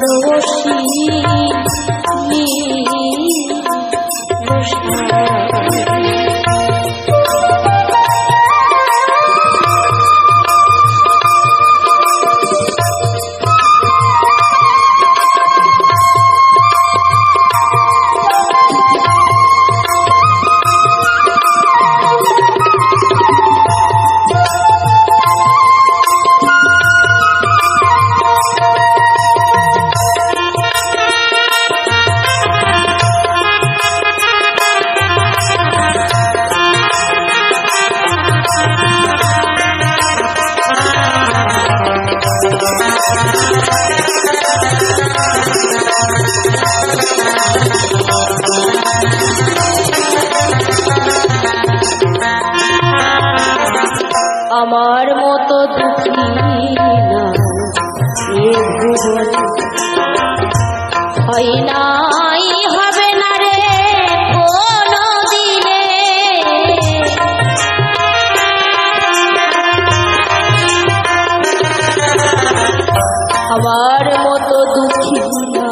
know আমার মতো দুঃখী না। হয় নাই, হবে না রে কোনো দিনে আমার মতো দুঃখী না।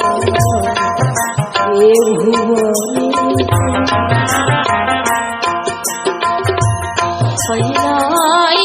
এ ভুবন হয় নাই